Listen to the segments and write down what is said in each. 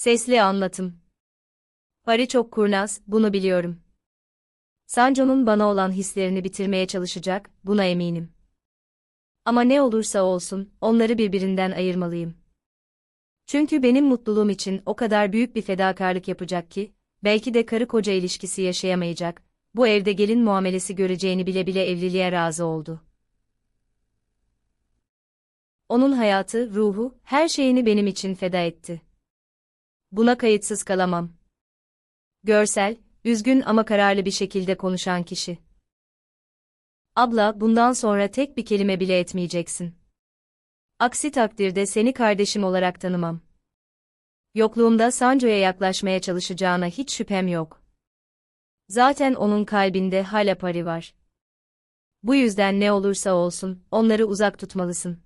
Sesli anlatım. Pari çok kurnaz, bunu biliyorum. Sanco'nun bana olan hislerini bitirmeye çalışacak, buna eminim. Ama ne olursa olsun, onları birbirinden ayırmalıyım. Çünkü benim mutluluğum için o kadar büyük bir fedakarlık yapacak ki, belki de karı koca ilişkisi yaşayamayacak, bu evde gelin muamelesi göreceğini bile bile evliliğe razı oldu. Onun hayatı, ruhu, her şeyini benim için feda etti. Buna kayıtsız kalamam. Görsel, üzgün ama kararlı bir şekilde konuşan kişi. Abla, bundan sonra tek bir kelime bile etmeyeceksin. Aksi takdirde seni kardeşim olarak tanımam. Yokluğumda Sanco'ya yaklaşmaya çalışacağına hiç şüphem yok. Zaten onun kalbinde hala pari var. Bu yüzden ne olursa olsun, onları uzak tutmalısın.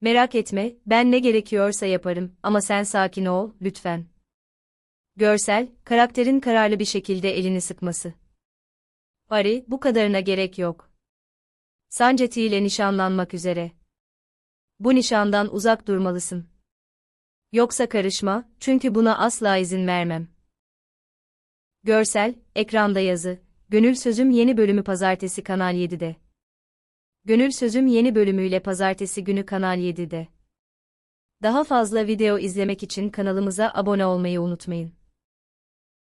Merak etme, ben ne gerekiyorsa yaparım ama sen sakin ol, lütfen. Görsel, karakterin kararlı bir şekilde elini sıkması. Pari, bu kadarına gerek yok. Sanceti ile nişanlanmak üzere. Bu nişandan uzak durmalısın. Yoksa karışma, çünkü buna asla izin vermem. Görsel, ekranda yazı, Gönül Sözüm yeni bölümü pazartesi Kanal 7'de. Gönül Sözüm yeni bölümüyle pazartesi günü Kanal 7'de. Daha fazla video izlemek için kanalımıza abone olmayı unutmayın.